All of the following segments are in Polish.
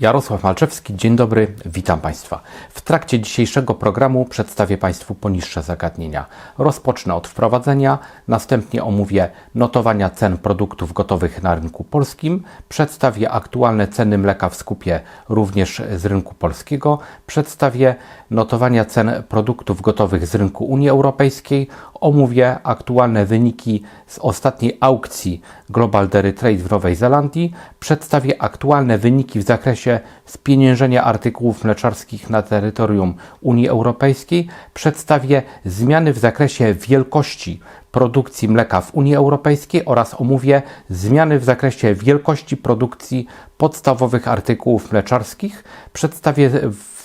Jarosław Malczewski, dzień dobry, witam Państwa. W trakcie dzisiejszego programu przedstawię Państwu poniższe zagadnienia. Rozpocznę od wprowadzenia, następnie omówię notowania cen produktów gotowych na rynku polskim, przedstawię aktualne ceny mleka w skupie również z rynku polskiego, przedstawię notowania cen produktów gotowych z rynku Unii Europejskiej, omówię aktualne wyniki z ostatniej aukcji Global Dairy Trade w Nowej Zelandii, przedstawię aktualne wyniki w zakresie spieniężenia artykułów mleczarskich na terytorium Unii Europejskiej, przedstawię zmiany w zakresie wielkości produkcji mleka w Unii Europejskiej oraz omówię zmiany w zakresie wielkości produkcji podstawowych artykułów mleczarskich. Przedstawię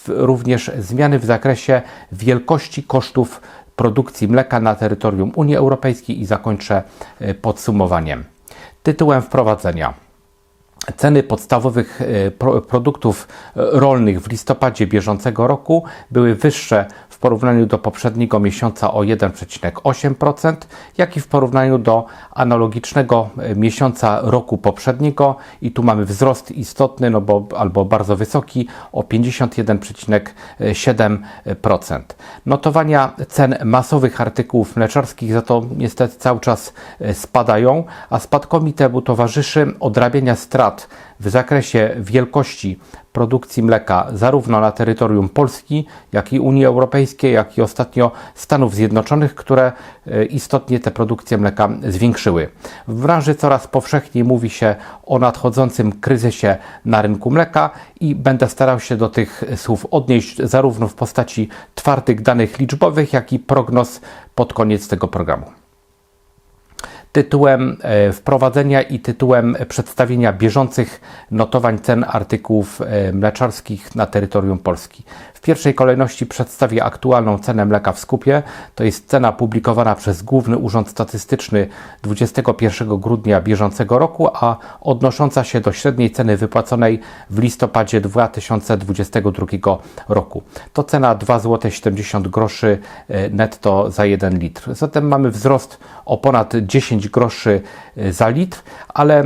również zmiany w zakresie wielkości kosztów produkcji mleka na terytorium Unii Europejskiej i zakończę e, podsumowaniem. Tytułem wprowadzenia. Ceny podstawowych e, produktów e, rolnych w listopadzie bieżącego roku były wyższe porównaniu do poprzedniego miesiąca o 1,8%, jak i w porównaniu do analogicznego e, miesiąca roku poprzedniego. I tu mamy wzrost istotny, no bo albo bardzo wysoki o 51,7%. Notowania cen masowych artykułów mleczarskich za to niestety cały czas spadają, a spadkowi temu towarzyszy odrabiania strat w zakresie wielkości produkcji mleka zarówno na terytorium Polski, jak i Unii Europejskiej, jak i ostatnio Stanów Zjednoczonych, które e, istotnie te produkcje mleka zwiększyły. W branży coraz powszechniej mówi się o nadchodzącym kryzysie na rynku mleka i będę starał się do tych słów odnieść zarówno w postaci twardych danych liczbowych, jak i prognoz pod koniec tego programu tytułem e, wprowadzenia i tytułem przedstawienia bieżących notowań cen artykułów e, mleczarskich na terytorium Polski. W pierwszej kolejności przedstawię aktualną cenę mleka w skupie. To jest cena publikowana przez Główny Urząd Statystyczny 21 grudnia bieżącego roku, a odnosząca się do średniej ceny wypłaconej w listopadzie 2022 roku. To cena 2,70 zł netto za 1 litr. Zatem mamy wzrost o ponad 10 groszy e, za litr, ale e,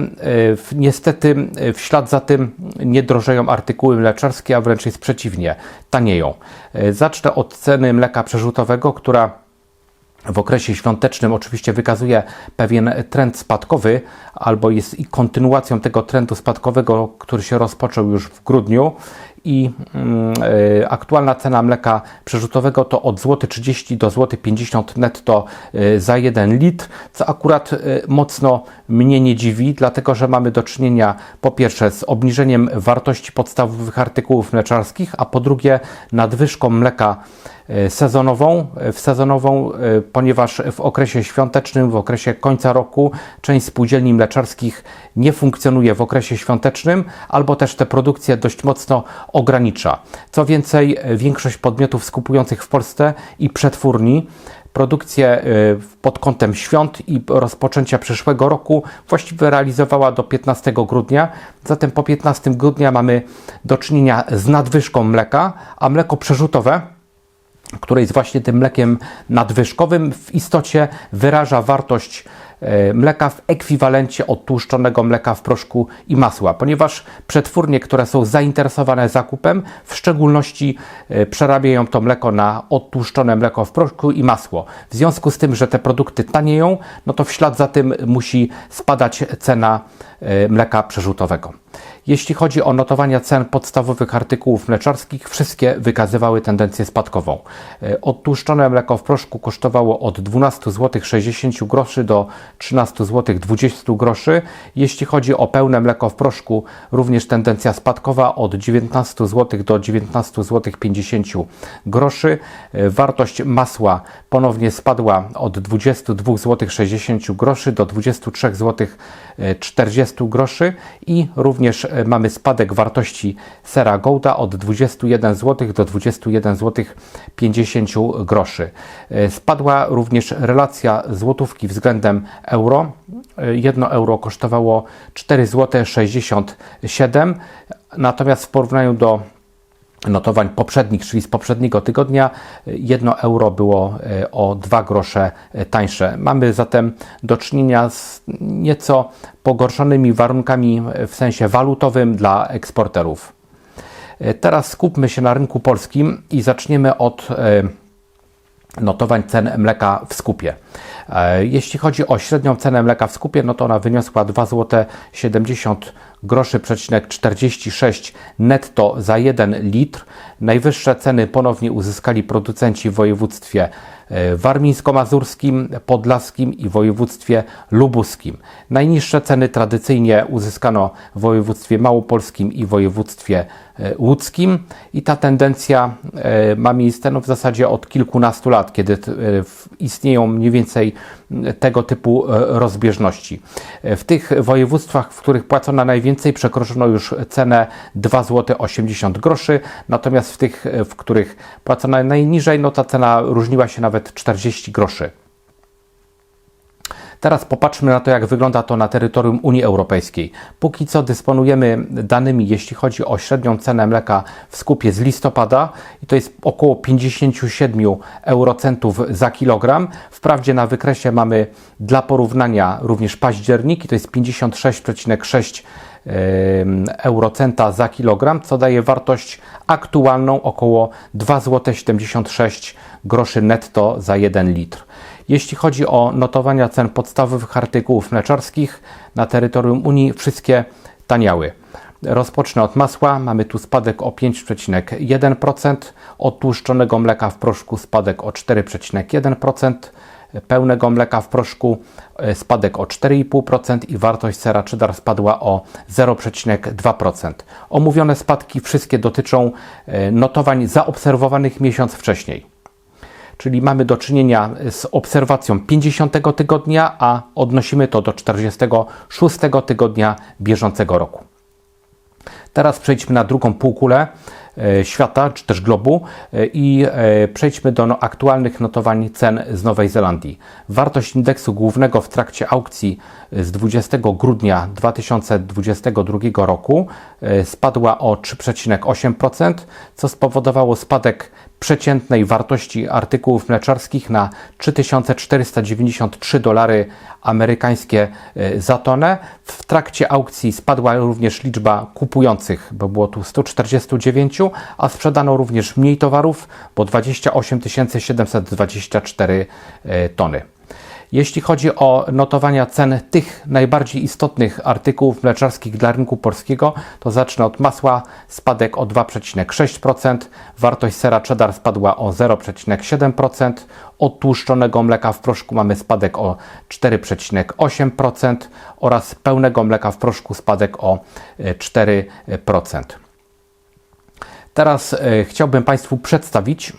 niestety e, w ślad za tym nie drożeją artykuły mleczarskie, a wręcz jest przeciwnie, tanieją. Zacznę od ceny mleka przerzutowego, która w okresie świątecznym oczywiście wykazuje pewien trend spadkowy, albo jest i kontynuacją tego trendu spadkowego, który się rozpoczął już w grudniu i y, aktualna cena mleka przerzutowego to od złoty 30 do złoty 50 netto y, za 1 litr, co akurat y, mocno mnie nie dziwi, dlatego że mamy do czynienia po pierwsze z obniżeniem wartości podstawowych artykułów mleczarskich, a po drugie nadwyżką mleka sezonową, w sezonową, ponieważ w okresie świątecznym, w okresie końca roku część spółdzielni mleczarskich nie funkcjonuje w okresie świątecznym, albo też te produkcje dość mocno ogranicza. Co więcej, większość podmiotów skupujących w Polsce i przetwórni produkcję y, pod kątem świąt i rozpoczęcia przyszłego roku właściwie realizowała do 15 grudnia. Zatem po 15 grudnia mamy do czynienia z nadwyżką mleka, a mleko przerzutowe które jest właśnie tym mlekiem nadwyżkowym, w istocie wyraża wartość E, mleka w ekwiwalencie odtłuszczonego mleka w proszku i masła, ponieważ przetwórnie, które są zainteresowane zakupem, w szczególności e, przerabiają to mleko na odtłuszczone mleko w proszku i masło. W związku z tym, że te produkty tanieją, no to w ślad za tym musi spadać cena e, mleka przerzutowego. Jeśli chodzi o notowania cen podstawowych artykułów mleczarskich, wszystkie wykazywały tendencję spadkową. Odtłuszczone mleko w proszku kosztowało od 12 zł 60 groszy do 13 zł 20 groszy. Jeśli chodzi o pełne mleko w proszku, również tendencja spadkowa od 19 zł do 19 zł 50 groszy. Wartość masła ponownie spadła od 22 zł 60 groszy do 23 zł 40 groszy i również mamy spadek wartości sera Gouda od 21 zł do 21 zł 50 groszy. Spadła również relacja złotówki względem euro. 1 euro kosztowało 4 zł 67, natomiast w porównaniu do notowań poprzednich, czyli z poprzedniego tygodnia, 1 euro było e, o 2 grosze e, tańsze. Mamy zatem do czynienia z nieco pogorszonymi warunkami w sensie walutowym dla eksporterów. Teraz skupmy się na rynku polskim i zaczniemy od notowań cen mleka w skupie. Jeśli chodzi o średnią cenę mleka w skupie, no to ona wyniosła 2 zł 70 groszy przecinek 46 netto za 1 litr. Najwyższe ceny ponownie uzyskali producenci w województwie e, warmińsko-mazurskim, podlaskim i województwie lubuskim. Najniższe ceny tradycyjnie uzyskano w województwie małopolskim i województwie e, łódzkim i ta tendencja e, ma miejsce no, w zasadzie od kilkunastu lat, kiedy istnieją mniej więcej tego typu e, rozbieżności. E, W tych województwach, w których płacono najwięcej, przekroczono już cenę 2 zł 80 groszy, natomiast w tych, e, w których płacono najniżej, no ta cena różniła się nawet 40 groszy. Teraz popatrzmy na to, jak wygląda to na terytorium Unii Europejskiej. Póki co dysponujemy danymi, jeśli chodzi o średnią cenę mleka w skupie z listopada i to jest około 57 eurocentów za kilogram. Wprawdzie na wykresie mamy dla porównania również październik i to jest 56,6 em, eurocenta za kilogram, co daje wartość aktualną około 2,76 zł netto za 1 litr. Jeśli chodzi o notowania cen podstawowych artykułów mleczarskich na terytorium Unii, wszystkie taniały. Rozpocznę od masła. Mamy tu spadek o 5,1%, od tłuszczonego mleka w proszku spadek o 4,1%, pełnego mleka w proszku e, spadek o 4,5% i wartość sera cheddar spadła o 0,2%. Omówione spadki wszystkie dotyczą e, notowań zaobserwowanych miesiąc wcześniej. Czyli mamy do czynienia z obserwacją 50 tygodnia, a odnosimy to do 46 tygodnia bieżącego roku. Teraz przejdźmy na drugą półkulę e, świata, czy też globu e, i e, przejdźmy do no, aktualnych notowań cen z Nowej Zelandii. Wartość indeksu głównego w trakcie aukcji z 20 grudnia 2022 roku e, spadła o 3,8%, co spowodowało spadek przeciętnej wartości artykułów mleczarskich na 3493 dolary amerykańskie e, za tonę. W trakcie aukcji spadła również liczba kupujących, bo było tu 149, a sprzedano również mniej towarów, bo 28 724 e, tony. Jeśli chodzi o notowania cen tych najbardziej istotnych artykułów mleczarskich dla rynku polskiego, to zacznę od masła, spadek o 2,6%, wartość sera cheddar spadła o 0,7%, od tłuszczonego mleka w proszku mamy spadek o 4,8% oraz pełnego mleka w proszku spadek o e, 4%. Teraz e, chciałbym Państwu przedstawić e,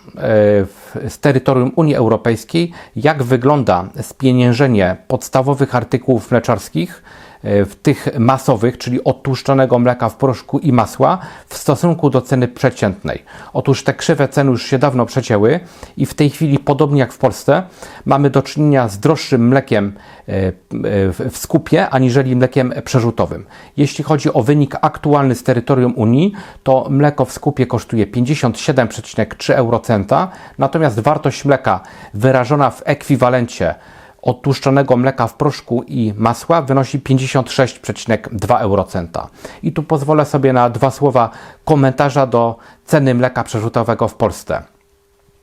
z terytorium Unii Europejskiej, jak wygląda spieniężenie podstawowych artykułów mleczarskich, w tych masowych, czyli odtłuszczonego mleka w proszku i masła, w stosunku do ceny przeciętnej. Otóż te krzywe ceny już się dawno przecięły i w tej chwili, podobnie jak w Polsce, mamy do czynienia z droższym mlekiem e, e, w skupie, aniżeli mlekiem przerzutowym. Jeśli chodzi o wynik aktualny z terytorium Unii, to mleko w skupie kosztuje 57,3 eurocenta, natomiast wartość mleka wyrażona w ekwiwalencie odtłuszczonego mleka w proszku i masła wynosi 56,2 eurocenta. I tu pozwolę sobie na dwa słowa komentarza do ceny mleka przerzutowego w Polsce.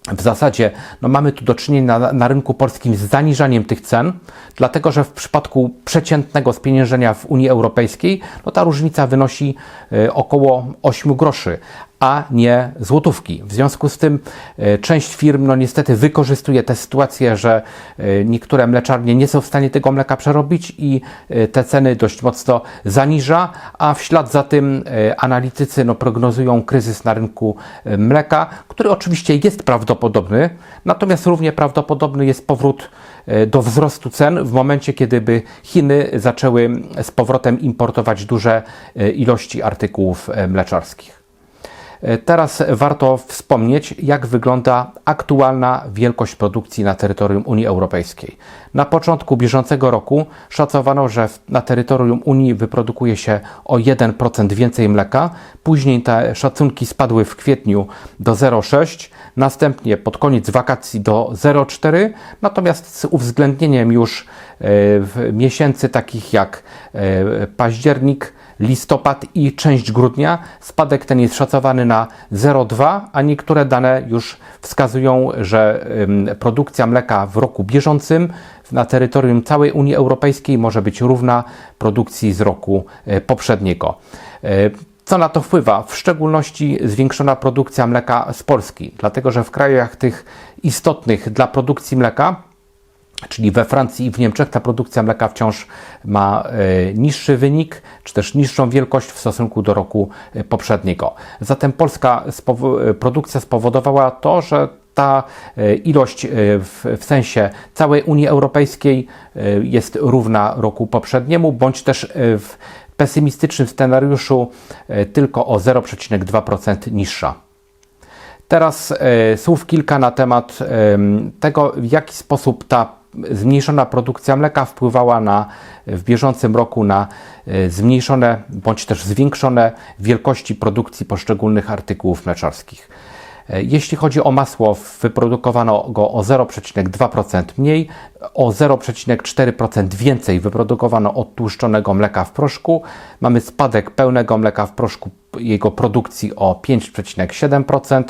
W zasadzie no mamy tu do czynienia na, na rynku polskim z zaniżaniem tych cen, dlatego że w przypadku przeciętnego spieniężenia w Unii Europejskiej no ta różnica wynosi y, około 8 groszy, a nie złotówki. W związku z tym y, część firm no niestety wykorzystuje tę sytuację, że y, niektóre mleczarnie nie są w stanie tego mleka przerobić i y, te ceny dość mocno zaniża, a w ślad za tym analitycy no, prognozują kryzys na rynku mleka, który oczywiście jest prawdopodobny, natomiast równie prawdopodobny jest powrót do wzrostu cen w momencie, kiedy by Chiny zaczęły z powrotem importować duże ilości artykułów mleczarskich. E, Teraz warto wspomnieć, jak wygląda aktualna wielkość produkcji na terytorium Unii Europejskiej. Na początku bieżącego roku szacowano, że na terytorium Unii wyprodukuje się o 1% więcej mleka. Później te szacunki spadły w kwietniu do 0,6, następnie pod koniec wakacji do 0,4, natomiast z uwzględnieniem już e, miesięcy takich jak e, październik, listopad i część grudnia. Spadek ten jest szacowany na 0,2, a niektóre dane już wskazują, że produkcja mleka w roku bieżącym na terytorium całej Unii Europejskiej może być równa produkcji z roku e, poprzedniego. E, co na to wpływa? W szczególności zwiększona produkcja mleka z Polski, dlatego że w krajach tych istotnych dla produkcji mleka, czyli we Francji i w Niemczech, ta produkcja mleka wciąż ma e, niższy wynik, czy też niższą wielkość w stosunku do roku poprzedniego. Zatem polska produkcja spowodowała to, że ta e, ilość e, w, w sensie całej Unii Europejskiej e, jest równa roku poprzedniemu, bądź też w pesymistycznym scenariuszu tylko o 0,2% niższa. Teraz słów kilka na temat em, tego, w jaki sposób ta zmniejszona produkcja mleka wpływała na, w bieżącym roku na zmniejszone bądź też zwiększone wielkości produkcji poszczególnych artykułów mleczarskich. E, Jeśli chodzi o masło, wyprodukowano go o 0,2% mniej, o 0,4% więcej wyprodukowano odtłuszczonego mleka w proszku. Mamy spadek pełnego mleka w proszku, jego produkcji o 5,7%.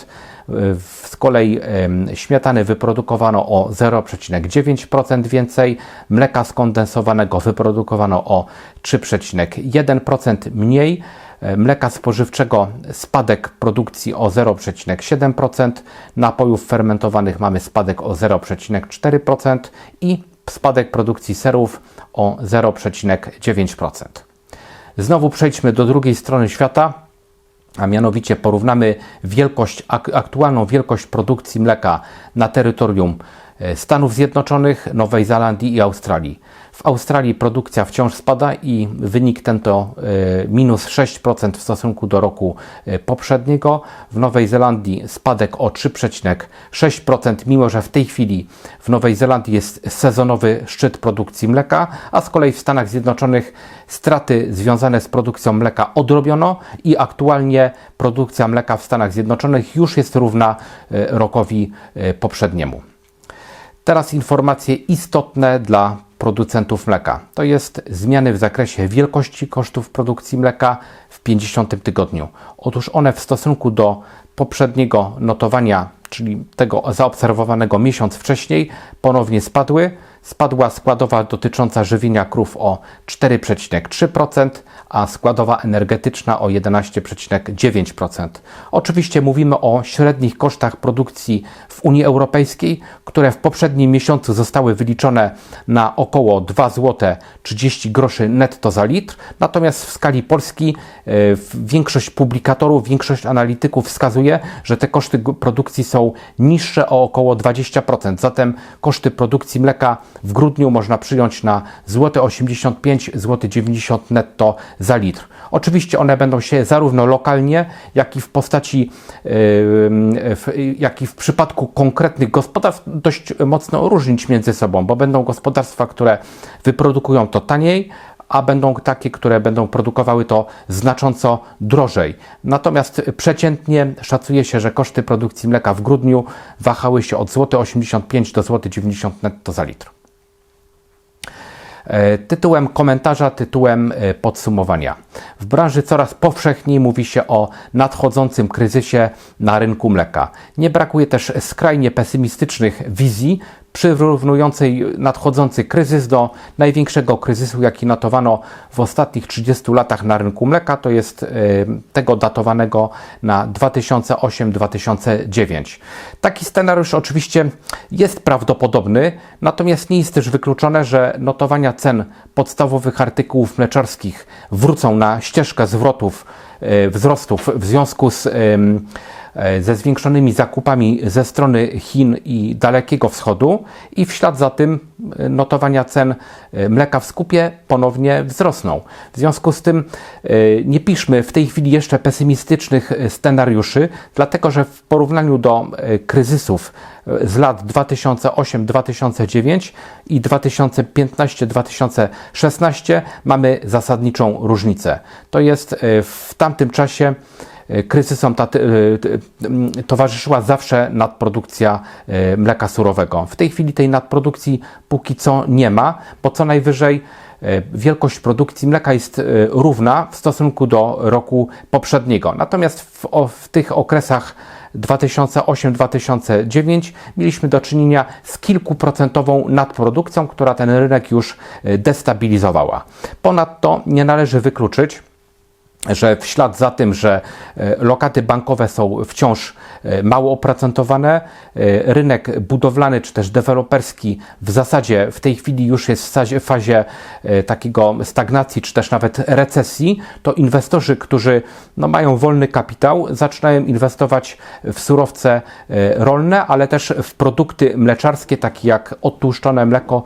Z kolei śmietany wyprodukowano o 0,9% więcej, mleka skondensowanego wyprodukowano o 3,1% mniej, e, mleka spożywczego spadek produkcji o 0,7%, napojów fermentowanych mamy spadek o 0,4% i spadek produkcji serów o 0,9%. Znowu przejdźmy do drugiej strony świata a mianowicie porównamy wielkość, ak aktualną wielkość produkcji mleka na terytorium e, Stanów Zjednoczonych, Nowej Zelandii i Australii. W Australii produkcja wciąż spada i wynik ten to e, minus 6% w stosunku do roku e, poprzedniego. W Nowej Zelandii spadek o 3,6%, mimo że w tej chwili w Nowej Zelandii jest sezonowy szczyt produkcji mleka, a z kolei w Stanach Zjednoczonych straty związane z produkcją mleka odrobiono i aktualnie produkcja mleka w Stanach Zjednoczonych już jest równa e, rokowi poprzedniemu. Teraz informacje istotne dla producentów mleka. To jest zmiany w zakresie wielkości kosztów produkcji mleka w 50 tygodniu. Otóż one w stosunku do poprzedniego notowania, czyli tego zaobserwowanego miesiąc wcześniej, ponownie spadły. Spadła składowa dotycząca żywienia krów o 4,3%, a składowa energetyczna o 11,9%. Oczywiście mówimy o średnich kosztach produkcji w Unii Europejskiej, które w poprzednim miesiącu zostały wyliczone na około 2 zł 30 groszy netto za litr, natomiast w skali Polski e, większość publikatorów, większość analityków wskazuje, że te koszty produkcji są niższe o około 20%. Zatem koszty produkcji mleka w grudniu można przyjąć na złote 85 zł 90 netto za litr. Oczywiście one będą się zarówno lokalnie, jak i w postaci, yy, jak i w przypadku konkretnych gospodarstw dość mocno różnić między sobą, bo będą gospodarstwa, które wyprodukują to taniej, a będą takie, które będą produkowały to znacząco drożej. Natomiast przeciętnie szacuje się, że koszty produkcji mleka w grudniu wahały się od złote 85 do złote 90 netto za litr. E, tytułem komentarza, tytułem e, podsumowania. W branży coraz powszechniej mówi się o nadchodzącym kryzysie na rynku mleka. Nie brakuje też skrajnie pesymistycznych wizji przyrównującej nadchodzący kryzys do największego kryzysu, jaki notowano w ostatnich 30 latach na rynku mleka, to jest tego datowanego na 2008-2009. Taki scenariusz oczywiście jest prawdopodobny, natomiast nie jest też wykluczone, że notowania cen podstawowych artykułów mleczarskich wrócą na ścieżkę zwrotów, wzrostów w związku z ze zwiększonymi zakupami ze strony Chin i Dalekiego Wschodu i w ślad za tym notowania cen mleka w skupie ponownie wzrosną. W związku z tym nie piszmy w tej chwili jeszcze pesymistycznych scenariuszy, dlatego że w porównaniu do kryzysów z lat 2008-2009 i 2015-2016 mamy zasadniczą różnicę. To jest w tamtym czasie e, kryzysom ta, e, towarzyszyła zawsze nadprodukcja e, mleka surowego. W tej chwili tej nadprodukcji póki co nie ma, bo co najwyżej e, wielkość produkcji mleka jest e, równa w stosunku do roku poprzedniego. Natomiast w, w tych okresach 2008-2009 mieliśmy do czynienia z kilkuprocentową nadprodukcją, która ten rynek już e, destabilizowała. Ponadto nie należy wykluczyć, że w ślad za tym, że e, lokaty bankowe są wciąż e, mało oprocentowane, e, rynek budowlany czy też deweloperski w zasadzie w tej chwili już jest w fazie, takiego stagnacji czy też nawet recesji, to inwestorzy, którzy no, mają wolny kapitał, zaczynają inwestować w surowce rolne, ale też w produkty mleczarskie, takie jak odtłuszczone mleko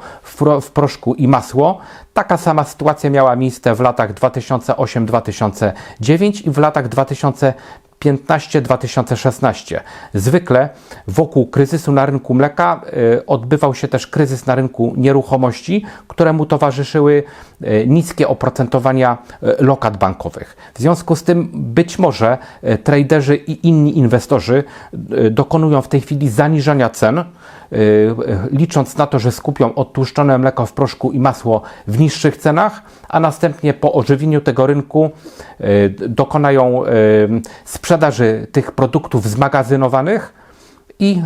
w proszku i masło. Taka sama sytuacja miała miejsce w latach 2008-2009 i w latach 2015-2016. Zwykle wokół kryzysu na rynku mleka y, odbywał się też kryzys na rynku nieruchomości, któremu towarzyszyły y, niskie oprocentowania y, lokat bankowych. W związku z tym być może traderzy i inni inwestorzy dokonują w tej chwili zaniżania cen, licząc na to, że skupią odtłuszczone mleko w proszku i masło w niższych cenach, a następnie po ożywieniu tego rynku y, dokonają y, sprzedaży tych produktów zmagazynowanych i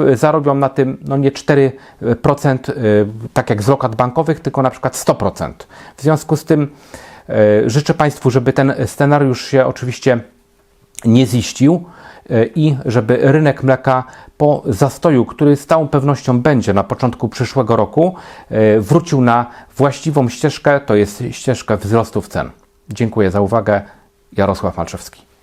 y, zarobią na tym no nie 4%, y, tak jak z lokat bankowych, tylko na przykład 100%. W związku z tym y, życzę Państwu, żeby ten scenariusz się oczywiście nie ziścił i żeby rynek mleka po zastoju, który z całą pewnością będzie na początku przyszłego roku, e, wrócił na właściwą ścieżkę, to jest ścieżkę wzrostów cen. Dziękuję za uwagę. Jarosław Malczewski.